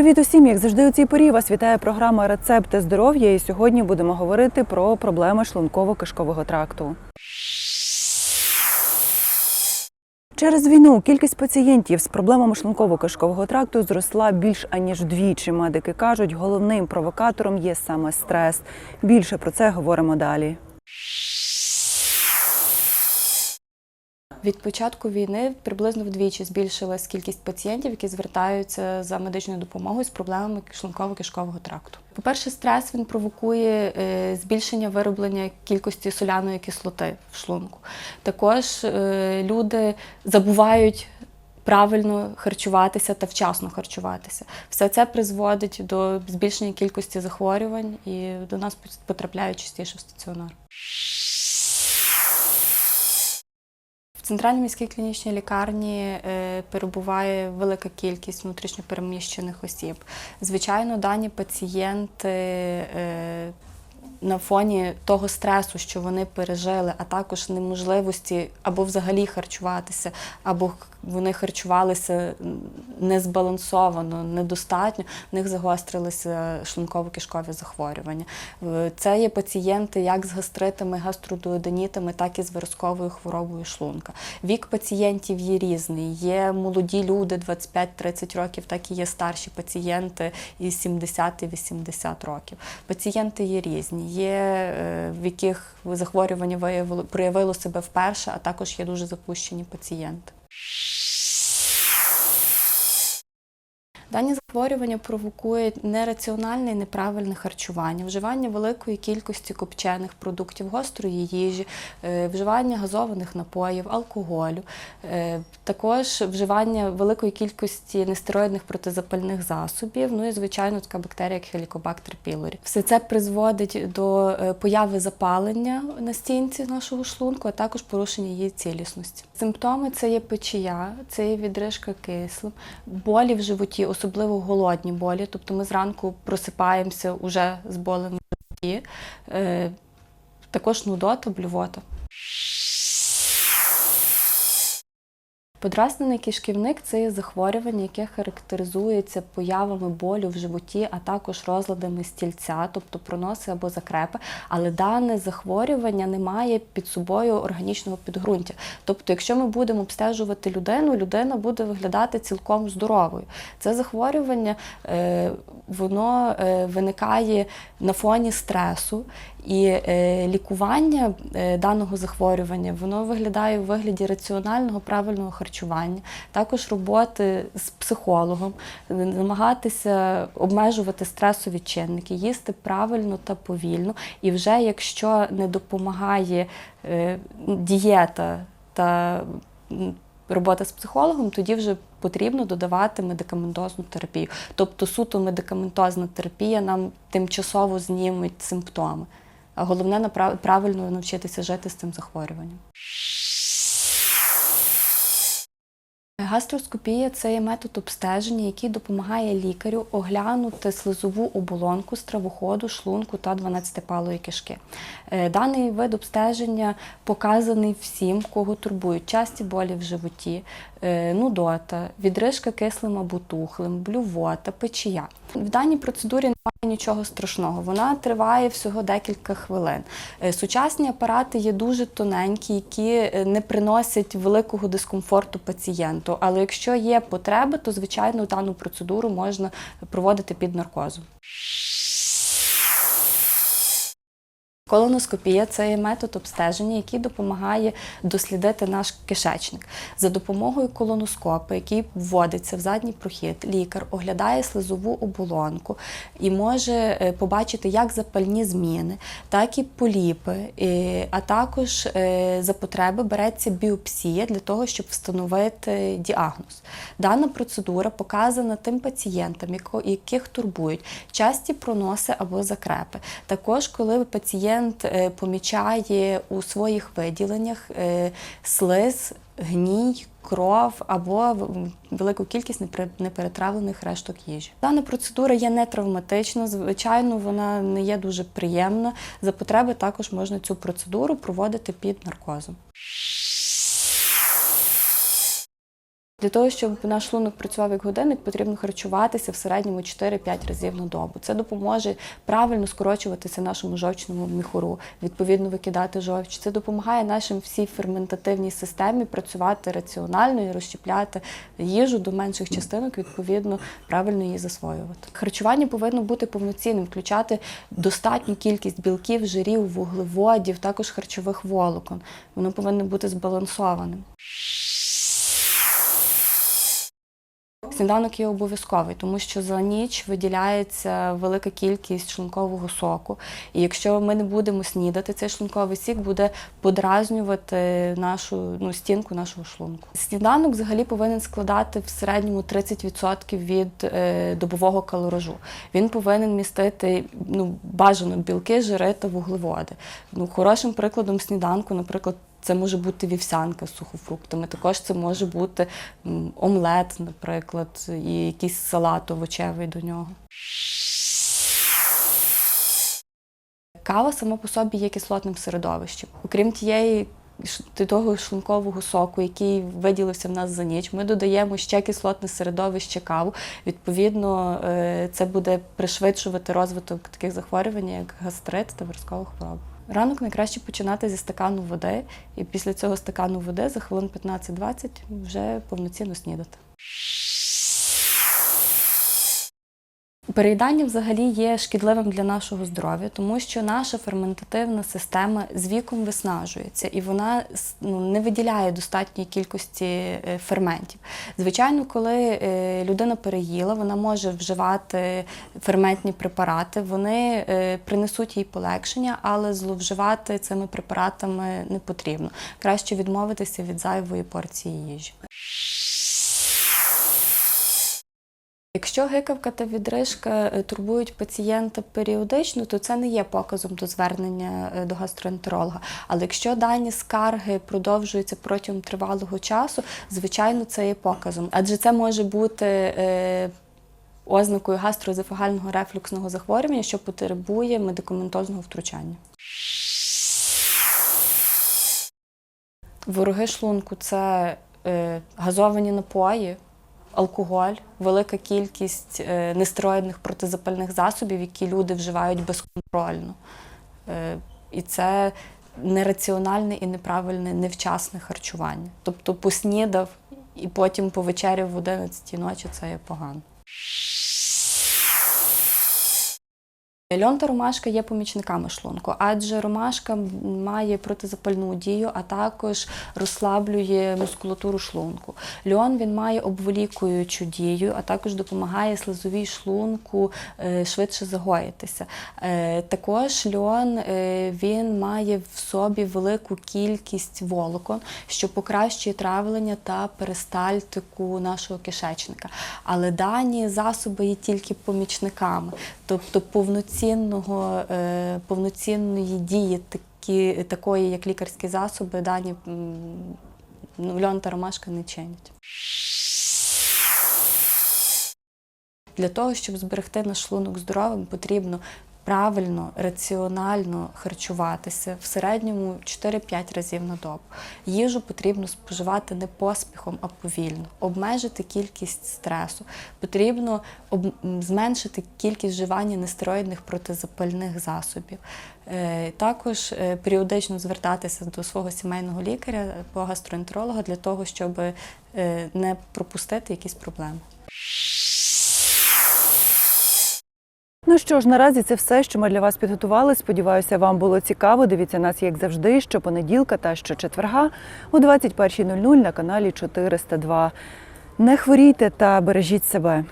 Привіт усім! Як завжди у цій порі вас вітає програма Рецепти здоров'я. І сьогодні будемо говорити про проблеми шлунково-кишкового тракту. Через війну кількість пацієнтів з проблемами шлунково-кишкового тракту зросла більш аніж вдвічі. Медики кажуть, головним провокатором є саме стрес. Більше про це говоримо далі. Від початку війни приблизно вдвічі збільшилась кількість пацієнтів, які звертаються за медичною допомогою з проблемами шлунково-кишкового тракту. По-перше, стрес він провокує е, збільшення вироблення кількості соляної кислоти в шлунку. Також е, люди забувають. Правильно харчуватися та вчасно харчуватися. Все це призводить до збільшення кількості захворювань і до нас потрапляють частіше в стаціонар. Центральній міській клінічній лікарні е, перебуває велика кількість внутрішньопереміщених осіб. Звичайно, дані пацієнти е, на фоні того стресу, що вони пережили, а також неможливості або взагалі харчуватися, або вони харчувалися незбалансовано, недостатньо, в них загострилися шлунково-кишкові захворювання. Е, Це є пацієнти як з гастритами, гастродуоденітами, так і з виразковою хворобою шлунка. Вік пацієнтів є різний. Є молоді люди 25-30 років, так і є старші пацієнти із 70-80 років. Пацієнти є різні. Є е, в яких захворювання проявило себе вперше, а також є дуже запущені пацієнти. Дані захворювання провокують нераціональне і неправильне харчування, вживання великої кількості копчених продуктів, гострої їжі, е, вживання газованих напоїв, алкоголю, е, також вживання великої кількості нестероїдних протизапальних засобів, ну і звичайно така бактерія, як Helicobacter pylori. Все це призводить до е, появи запалення на стінці нашого шлунку, а також порушення її цілісності. Симптоми це є печія, це є відрижка кислим, болі в животі, особливо голодні болі. Тобто ми зранку просипаємося уже з болем в животі. Е, Також нудота, блювота. Подразнений кишківник це захворювання, яке характеризується появами болю в животі, а також розладами стільця, тобто проноси або закрепи. Але дане захворювання не має під собою органічного підґрунтя. Тобто, якщо ми будемо обстежувати людину, людина буде виглядати цілком здоровою. Це захворювання е, воно е, виникає на фоні стресу. І е, лікування е, даного захворювання воно виглядає у вигляді раціонального правильного харчування, також роботи з психологом, намагатися обмежувати стресові чинники, їсти правильно та повільно. І вже якщо не допомагає е, дієта та робота з психологом, тоді вже потрібно додавати медикаментозну терапію. Тобто суто медикаментозна терапія нам тимчасово зніметь симптоми. А головне правильно навчитися жити з цим захворюванням. Гастроскопія це є метод обстеження, який допомагає лікарю оглянути слизову оболонку стравоходу, шлунку та 12-палої кишки. Е, Даний вид обстеження показаний всім, кого турбують часті болі в животі, е, нудота, відрижка кислим або тухлим, блювота, печія. В даній процедурі немає нічого страшного. Вона триває всього декілька хвилин. Е, Сучасні апарати є дуже тоненькі, які е, не приносять великого дискомфорту пацієнту. Але якщо є потреба, то звичайно дану процедуру можна проводити під наркозом. Колоноскопія це метод обстеження, який допомагає дослідити наш кишечник. За допомогою колоноскопа, який вводиться в задній прохід, лікар оглядає слизову оболонку і може е, побачити як запальні зміни, так і поліпи, а також е, за потреби береться біопсія для того, щоб встановити діагноз. Дана процедура показана тим пацієнтам, яких турбують часті проноси або закрепи. Також, коли пацієнт е, помічає у своїх виділеннях е, слиз, гній, кров або велику кількість неперетравлених решток їжі. Дана процедура є не травматична, звичайно, вона не є дуже приємна. За потреби також можна цю процедуру проводити під наркозом. Для того, щоб наш шлунок працював як годинник, потрібно харчуватися в середньому 4-5 разів на добу. Це допоможе правильно скорочуватися нашому жовчному міхуру, відповідно викидати жовч. Це допомагає нашим всій ферментативній системі працювати раціонально і розщепляти їжу до менших частинок, відповідно правильно її засвоювати. Харчування повинно бути повноцінним, включати достатню кількість білків, жирів, вуглеводів, також харчових волокон. Воно повинно бути збалансованим. Сніданок є обов'язковий, тому що за ніч виділяється велика кількість шлункового соку. І якщо ми не будемо снідати, цей шлунковий сік буде подразнювати нашу ну, стінку нашого шлунку. Сніданок взагалі повинен складати в середньому 30% від е, добового калоражу. Він повинен містити ну, бажано білки, жири та вуглеводи. Ну, хорошим прикладом сніданку, наприклад, це може бути вівсянка з сухофруктами, також це може бути омлет, наприклад, і якийсь салат овочевий до нього. Кава сама по собі є кислотним середовищем. Окрім тієї того шлункового соку, який виділився в нас за ніч, ми додаємо ще кислотне середовище каву. Відповідно, е, це буде пришвидшувати розвиток таких захворювань, як гастрит та виразкова хвороба. Ранок найкраще починати зі стакану води, і після цього стакану води за хвилин 15-20 вже повноцінно снідати. Переїдання взагалі є шкідливим для нашого здоров'я, тому що наша ферментативна система з віком виснажується і вона ну, не виділяє достатньої кількості е, ферментів. Звичайно, коли е, людина переїла, вона може вживати ферментні препарати, вони е, принесуть їй полегшення, але зловживати цими препаратами не потрібно. Краще відмовитися від зайвої порції їжі. Якщо гикавка та відрижка е, турбують пацієнта періодично, то це не є показом до звернення е, до гастроентеролога. Але якщо дані скарги продовжуються протягом тривалого часу, звичайно, це є показом. Адже це може бути е, ознакою гастроезофагального рефлюксного захворювання, що потребує медикаментозного втручання. Вороги шлунку це газовані напої, алкоголь, велика кількість е, нестероїдних протизапальних засобів, які люди вживають безконтрольно. Е, і це нераціональне і неправильне, невчасне харчування. Тобто поснідав і потім повечеряв в 11 ночі це є погано. Льон та ромашка є помічниками шлунку, адже ромашка має протизапальну дію, а також розслаблює мускулатуру шлунку. Льон він має обволікуючу дію, а також допомагає слизовій шлунку е, швидше загоїтися. Е, Також льон е, він має в собі велику кількість волокон, що покращує травлення та перистальтику нашого кишечника. Але дані засоби є тільки помічниками, тобто повноцінного, е, повноцінної дії такі, такої, як лікарські засоби, дані ну, льон та ромашка не чинять. Для того, щоб зберегти наш шлунок здоровим, потрібно правильно, раціонально харчуватися в середньому 4-5 разів на добу. Їжу потрібно споживати не поспіхом, а повільно, обмежити кількість стресу. Потрібно зменшити кількість вживання нестероїдних протизапальних засобів. Е, Також е, періодично звертатися до свого сімейного лікаря, по гастроентеролога для того, щоб е, не пропустити якісь проблеми. Ну що ж, наразі це все, що ми для вас підготували. Сподіваюся, вам було цікаво. Дивіться нас, як завжди, щопонеділка та щочетверга о 21.00 на каналі 402. Не хворійте та бережіть себе.